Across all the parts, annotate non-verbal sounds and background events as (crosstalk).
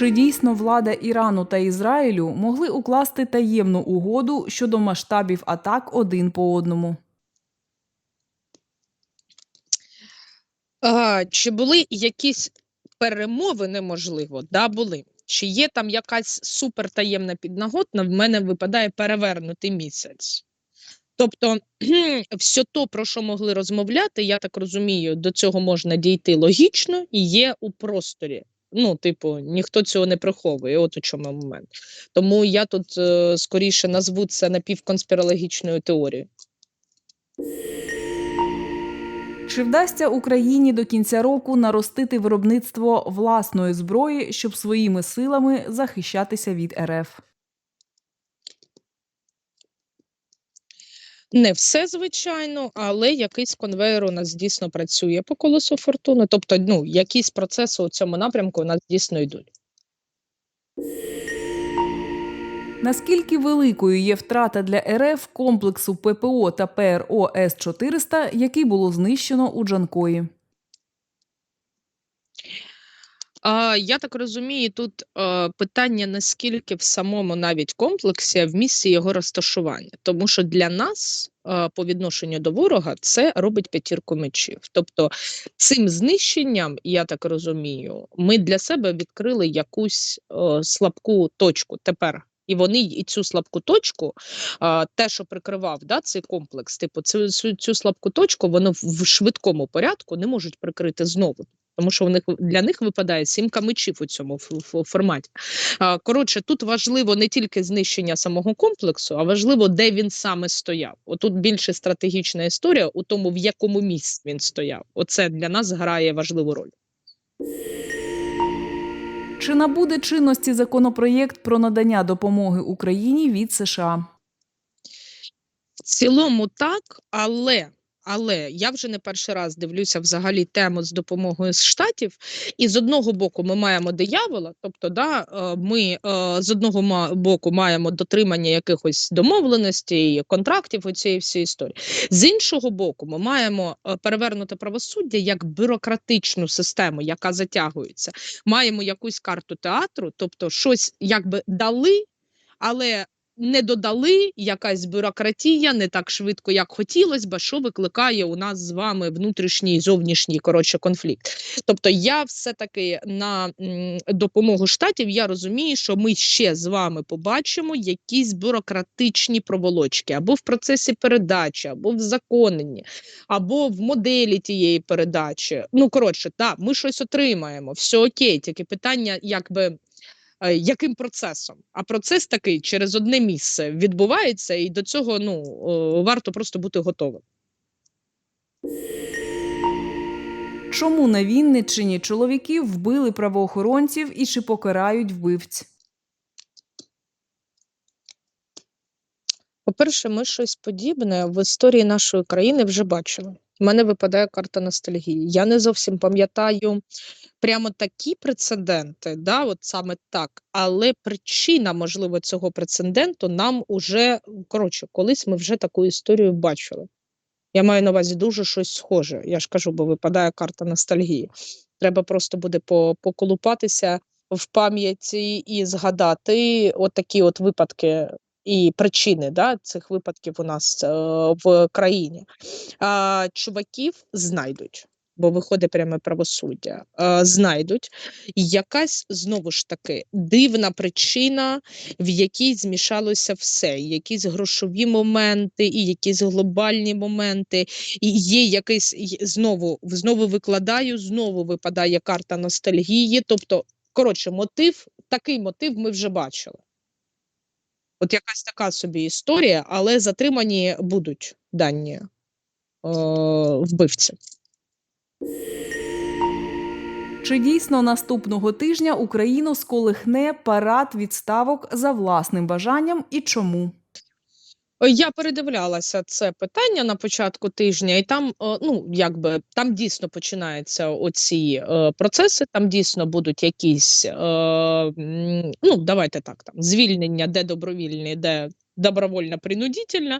Чи дійсно влада Ірану та Ізраїлю могли укласти таємну угоду щодо масштабів атак один по одному? А, чи були якісь перемовини, можливо? Да, були. Чи є там якась супертаємна піднаготна, в мене випадає перевернутий місяць. Тобто, (clears throat) все то, про що могли розмовляти, я так розумію, до цього можна дійти логічно і є у просторі. Ну, типу, ніхто цього не приховує. От у чому момент. Тому я тут е, скоріше назву це напівконспірологічною теорією. Чи вдасться Україні до кінця року наростити виробництво власної зброї, щоб своїми силами захищатися від РФ? Не все, звичайно, але якийсь конвейер у нас дійсно працює по колесу фортуни. Тобто, ну, якісь процеси у цьому напрямку у нас дійсно йдуть. Наскільки великою є втрата для РФ комплексу ППО та ПРО С-400, який було знищено у Джанкої? А, я так розумію, тут е, питання наскільки в самому навіть комплексі, а в місці його розташування. Тому що для нас, е, по відношенню до ворога, це робить п'ятірку мечів. Тобто, цим знищенням, я так розумію, ми для себе відкрили якусь е, слабку точку тепер. І вони і цю слабку точку, а, те, що прикривав да, цей комплекс, типу, цю, цю, цю слабку точку, вони в швидкому порядку не можуть прикрити знову. Тому що в них для них випадає сімка мечів у цьому форматі. Коротше, тут важливо не тільки знищення самого комплексу, а важливо, де він саме стояв. Отут більше стратегічна історія у тому, в якому місці він стояв. Оце для нас грає важливу роль. Чи набуде чинності законопроєкт про надання допомоги Україні від США? В цілому так, але. Але я вже не перший раз дивлюся взагалі тему з допомогою з штатів, і з одного боку ми маємо диявола, тобто, да, е, ми е, з одного боку маємо дотримання якихось домовленостей, контрактів у цієї всієї історії. З іншого боку, ми маємо е, перевернуте правосуддя як бюрократичну систему, яка затягується. Маємо якусь карту театру, тобто щось якби дали, але не додали якась бюрократія не так швидко, як хотілося б, що викликає у нас з вами внутрішній і зовнішній коротше конфлікт. Тобто, я все-таки на допомогу штатів я розумію, що ми ще з вами побачимо якісь бюрократичні проволочки або в процесі передачі, або в законенні, або в моделі тієї передачі. Ну коротше, так, ми щось отримаємо, все окей, тільки питання, якби яким процесом. А процес такий через одне місце відбувається, і до цього ну варто просто бути готовим. Чому на Вінниччині чоловіків вбили правоохоронців і чи покарають вбивць? По-перше, ми щось подібне в історії нашої країни вже бачили. У мене випадає карта ностальгії. Я не зовсім пам'ятаю прямо такі прецеденти, да, от саме так. Але причина, можливо, цього прецеденту нам уже коротше, колись ми вже таку історію бачили. Я маю на увазі дуже щось схоже. Я ж кажу, бо випадає карта ностальгії. Треба просто буде поколупатися в пам'яті і згадати от такі от випадки і причини да, цих випадків у нас е, в країні. Чуваків знайдуть, бо виходить пряме правосуддя. знайдуть. Якась знову ж таки дивна причина, в якій змішалося все, якісь грошові моменти, і якісь глобальні моменти, і є якийсь знову знову викладаю, знову випадає карта ностальгії. Тобто, коротше, мотив, такий мотив ми вже бачили. От якась така собі історія, але затримані будуть дані е, вбивці. Чи дійсно наступного тижня Україну сколихне парад відставок за власним бажанням і чому? Е, Я передивлялася це питання на початку тижня, і там, е, ну якби там дійсно починаються оці е, процеси. Там дійсно будуть якісь, ну давайте так, там звільнення, де добровільні, де добровольно принудительно.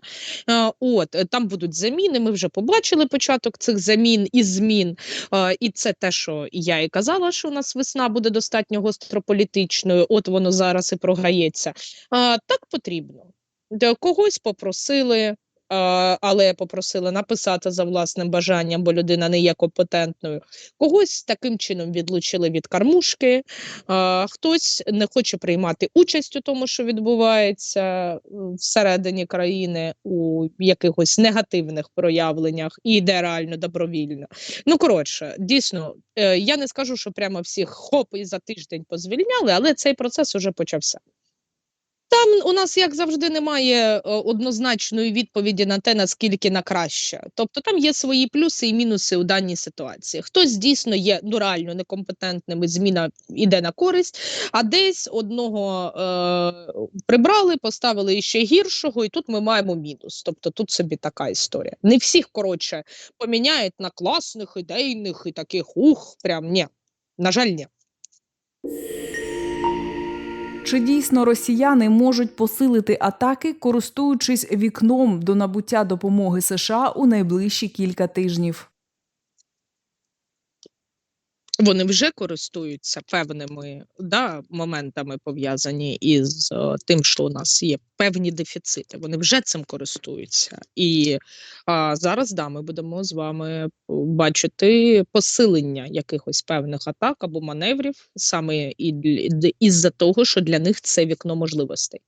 От там будуть заміни. Ми вже побачили початок цих замін і змін. І це те, що я і казала, що у нас весна буде достатньо гострополітичною. От воно зараз і програється. Так потрібно. Де когось попросили. Але попросили написати за власним бажанням, бо людина не є компетентною. Когось таким чином відлучили від кармушки, хтось не хоче приймати участь у тому, що відбувається е, всередині країни у якихось негативних проявленнях і йде реально добровільно. Ну коротше, дійсно, е, я не скажу, що прямо всіх хоп і за тиждень позвільняли, але цей процес уже почався. Там у нас, як завжди, немає е, однозначної відповіді на те, наскільки на краще. Тобто там є свої плюси і мінуси у даній ситуації. Хтось дійсно є ну, реально некомпетентним, і зміна йде на користь, а десь одного е, прибрали, поставили ще гіршого, і тут ми маємо мінус. Тобто тут собі така історія. Не всіх, коротше, поміняють на класних, ідейних і таких ух, прям ні. На жаль, ні. Чи дійсно росіяни можуть посилити атаки, користуючись вікном до набуття допомоги США у найближчі кілька тижнів? Вони вже користуються певними да, моментами, пов'язані із е, тим, що у нас є певні дефіцити. Вони вже цим користуються. І а, зараз да, ми будемо з вами бачити посилення якихось певних атак або маневрів, саме із-за того, що для них це вікно можливостей.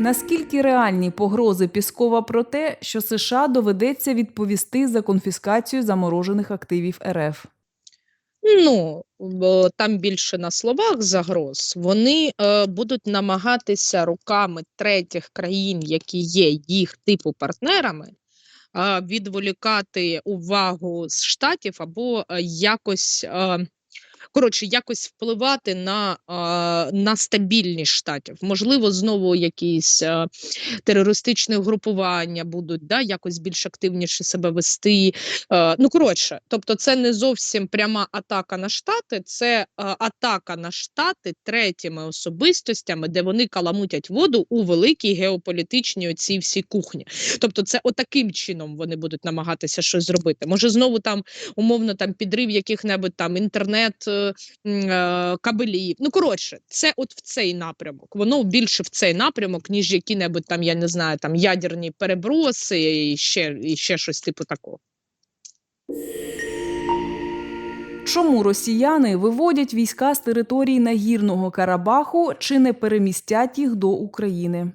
Наскільки реальні погрози Піскова про те, що США доведеться відповісти за конфіскацію заморожених активів РФ? Ну, там більше на словах загроз. Вони е, будуть намагатися руками третіх країн, які є їх типу партнерами, е, відволікати увагу з штатів або е, якось. Е, Коротше, якось впливати на, е, на стабільність штатів. Можливо, знову якісь е, терористичні групування будуть да, якось більш активніше себе вести. Е, ну, коротше, тобто, це не зовсім пряма атака на штати, це е, атака на штати третіми особистостями, де вони каламутять воду у великій геополітичній оцій всій кухні. Тобто, це отаким чином вони будуть намагатися щось зробити. Може, знову там умовно там підрив яких-небудь там інтернет. Е, кабелів. Ну коротше, це от в цей напрямок. Воно більше в цей напрямок, ніж які-небудь там, я не знаю, там ядерні переброси і ще, і ще щось типу такого. Чому росіяни виводять війська з території нагірного Карабаху чи не перемістять їх до України?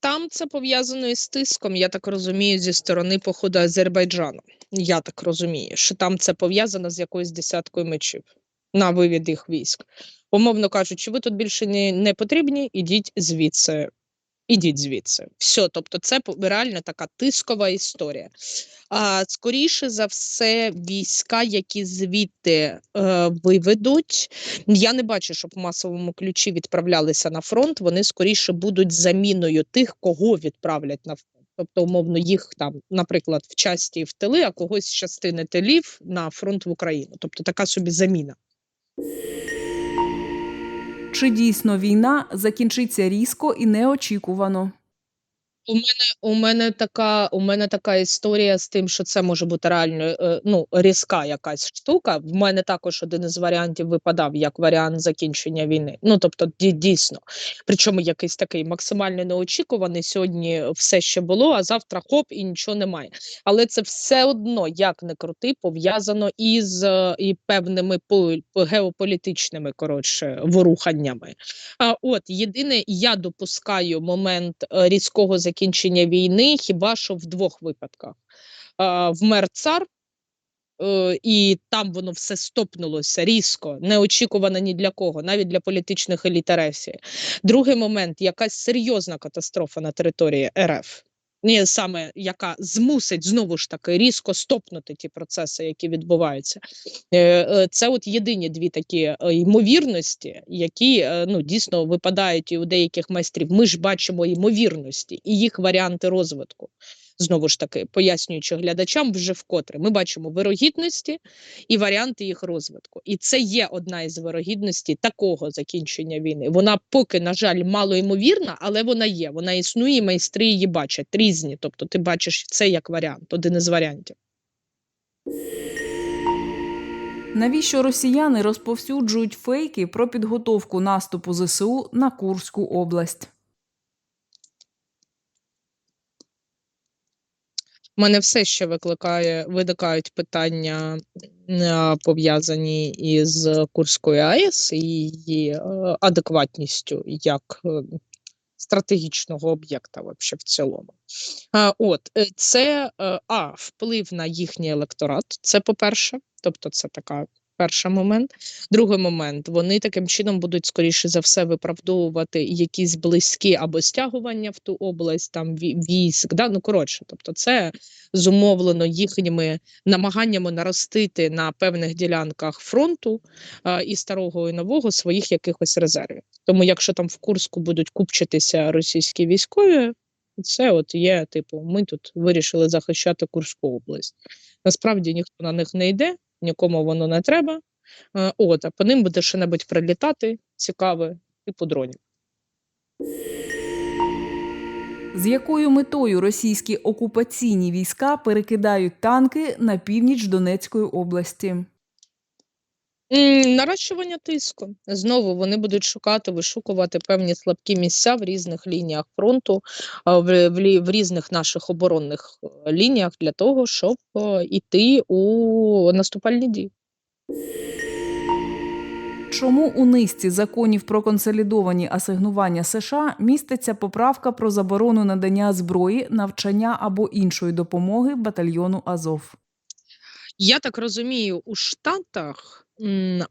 Там це пов'язано із тиском, я так розумію, зі сторони походу Азербайджану. Я так розумію, що там це пов'язано з якоюсь десяткою мечів на вивід їх військ. Умовно кажучи, ви тут більше не, не потрібні, ідіть звідси. Ідіть звідси. Все, тобто, це реально така тискова історія. А, скоріше за все, війська, які звідти е, виведуть, я не бачу, щоб в масовому ключі відправлялися на фронт. Вони скоріше будуть заміною тих, кого відправлять на фронт. Тобто, умовно, їх там, наприклад, в часті в тили, а когось з частини тилів на фронт в Україну. Тобто така собі заміна. Чи дійсно війна закінчиться різко і неочікувано? У мене у мене така у мене така історія з тим, що це може бути реально е, ну різка якась штука. В мене також один із варіантів випадав як варіант закінчення війни. Ну тобто, ді- дійсно, причому якийсь такий максимально неочікуваний. Сьогодні все ще було, а завтра хоп і нічого немає. Але це все одно, як не крути, пов'язано із е, і певними по- по- геополітичними коротше воруханнями. А от єдине, я допускаю момент е, різкого закінчення війни, хіба що в двох випадках: вмер цар. е, І там воно все стопнулося різко, неочікувано ні для кого, навіть для політичних еліт. Другий момент якась серйозна катастрофа на території РФ. Ні, саме яка змусить знову ж таки різко стопнути ті процеси, які відбуваються. Е, е, Це от єдині дві такі е, ймовірності, які ну дійсно випадають і у деяких майстрів. Ми ж бачимо ймовірності і їх варіанти розвитку. Знову ж таки, пояснюючи глядачам вже вкотре, ми бачимо вирогідності і варіанти їх розвитку. І це є одна із вирогідностей такого закінчення війни. Вона поки, на жаль, мало ймовірна, але вона є. Вона існує, і майстри її бачать різні. Тобто, ти бачиш це як варіант, один із варіантів. Навіщо росіяни розповсюджують фейки про підготовку наступу ЗСУ на Курську область? Мене все ще викликає, виникають питання пов'язані із Курською АЕС і її е, адекватністю як е, стратегічного об'єкта вообще в цілому. От е, це а вплив на їхній електорат. Це по-перше, тобто це така. Перший момент. Другий момент вони таким чином будуть скоріше за все виправдовувати якісь близькі або стягування в ту область, там військ. Да? Ну коротше, тобто, це зумовлено їхніми намаганнями наростити на певних ділянках фронту а, і старого і нового своїх якихось резервів. Тому, якщо там в Курську будуть купчитися російські військові, це от є, типу, ми тут вирішили захищати Курську область. Насправді ніхто на них не йде, нікому воно не треба. Е, От, а по ним буде що-небудь прилітати цікаве, і по дронів. З якою метою російські окупаційні війська перекидають танки на північ Донецької області? М, Нарощування тиску. Знову вони будуть шукати, вишукувати певні слабкі місця в різних лініях фронту, а, в, в, лі- в різних наших оборонних е, лініях для того, щоб е, іти у наступальні дії. Чому у низці законів про консолідовані асигнування США міститься поправка про заборону надання зброї, навчання або іншої допомоги батальйону Азов? Я так розумію, у Штатах,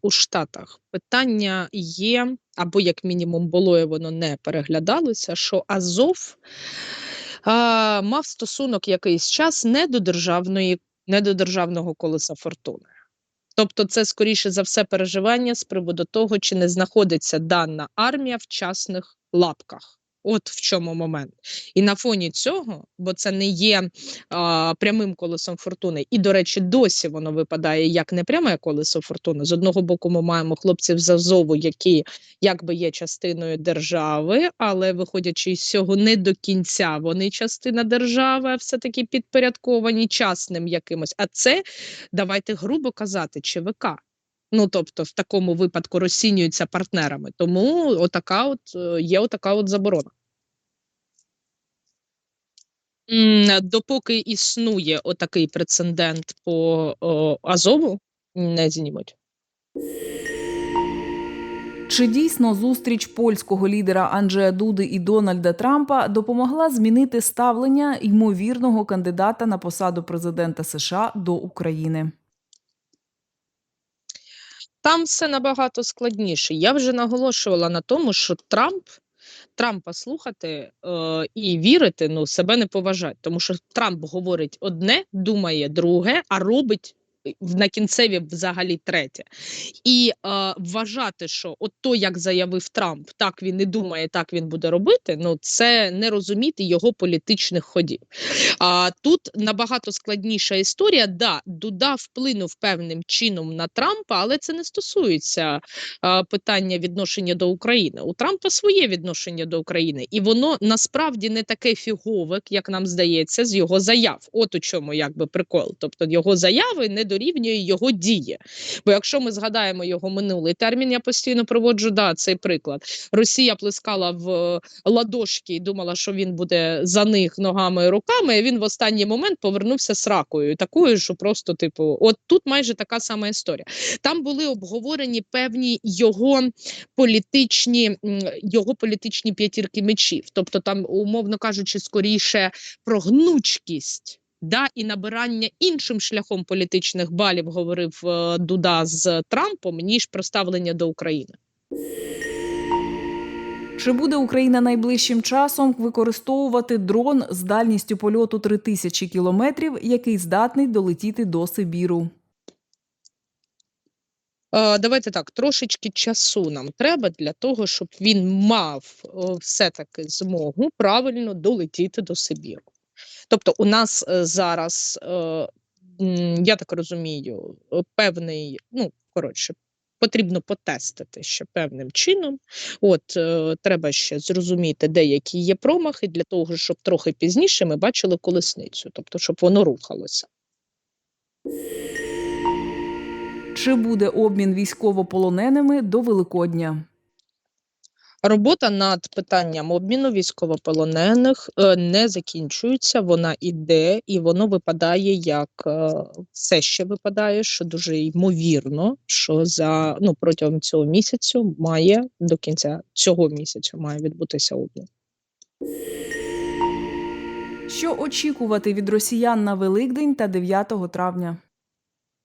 у Штатах питання є, або як мінімум було, і воно не переглядалося, що Азов а, мав стосунок якийсь час не до державної, не до державного колеса фортуни. Тобто, це скоріше за все переживання з приводу того, чи не знаходиться дана армія в частних лапках. От в чому момент. І на фоні цього, бо це не є а, прямим колесом фортуни, і, до речі, досі воно випадає як не пряме колесо фортуни. З одного боку, ми маємо хлопців з Азову, які якби є частиною держави, але виходячи з цього не до кінця, вони частина держави, а все-таки підпорядковані частним якимось. А це давайте грубо казати, ЧВК. Ну, тобто, в такому випадку розцінюються партнерами. Тому отака от е, є отака от заборона. Допоки існує отакий прецедент по о, Азову, не знімуть. Чи дійсно зустріч польського лідера Анджея Дуди і Дональда Трампа допомогла змінити ставлення ймовірного кандидата на посаду президента США до України? Там все набагато складніше. Я вже наголошувала на тому, що Трамп Трампа слухати е, і вірити ну, себе не поважати, тому що Трамп говорить одне, думає друге, а робить на кінцеві взагалі третє. І е, вважати, що от то, як заявив Трамп, так він і думає, так він буде робити. Ну це не розуміти його політичних ходів. А тут набагато складніша історія. Да, Дуда вплинув певним чином на Трампа, але це не стосується а, питання відношення до України. У Трампа своє відношення до України, і воно насправді не таке фігове, як нам здається, з його заяв. От у чому якби прикол. Тобто його заяви не дорівнює його дії. Бо якщо ми згадаємо його минулий термін, я постійно проводжу да, цей приклад. Росія плескала в е, ладошки і думала, що він буде за них ногами і руками. а Він в останній момент повернувся з ракою, такою, що просто, типу, от тут майже така сама історія. Там були обговорені певні його політичні, його політичні п'ятірки мечів. Тобто, там, умовно кажучи, скоріше про гнучкість. Да, і набирання іншим шляхом політичних балів говорив е, Дуда з Трампом, ніж про ставлення до України. Чи буде Україна найближчим часом використовувати дрон з дальністю польоту 3000 кілометрів, який здатний долетіти до Сибіру? Е, Давайте так, трошечки часу нам треба для того, щоб він мав е, все-таки змогу правильно долетіти до Сибіру. Тобто, у нас е, зараз, е, я так розумію, е, певний, ну коротше, потрібно потестити ще певним чином. От е, треба ще зрозуміти, де які є промахи, для того, щоб трохи пізніше ми бачили колесницю, тобто, щоб воно рухалося. Чи буде обмін військовополоненими до Великодня? Робота над питанням обміну військовополонених е, не закінчується, вона іде, і воно випадає як е, все ще випадає, що дуже ймовірно, що за ну протягом цього місяцю має до кінця цього місяця має відбутися обмін. Що очікувати від росіян на Великдень та 9 травня?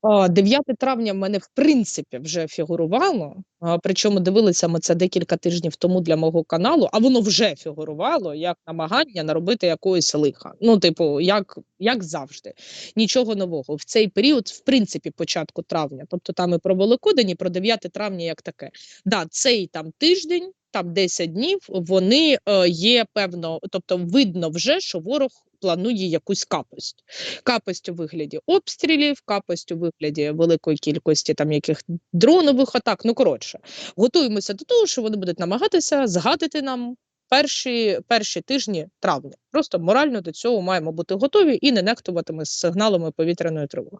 А, 9 травня в мене в принципі вже фігурувало. Причому дивилися ми це декілька тижнів тому для мого каналу, а воно вже фігурувало як намагання наробити якоїсь лиха. Ну, типу, як, як завжди, нічого нового в цей період, в принципі, початку травня. Тобто там і про Великодень, і про 9 травня, як таке. Да, цей там тиждень, там 10 днів, вони е, є певно, тобто видно вже, що ворог планує якусь капость капость у вигляді обстрілів, капость у вигляді великої кількості там яких дронових атак. Ну коротше, готуємося до того, що вони будуть намагатися згадати нам перші, перші тижні травня. Просто морально до цього маємо бути готові і не нехтуватиме з сигналами повітряної тривоги.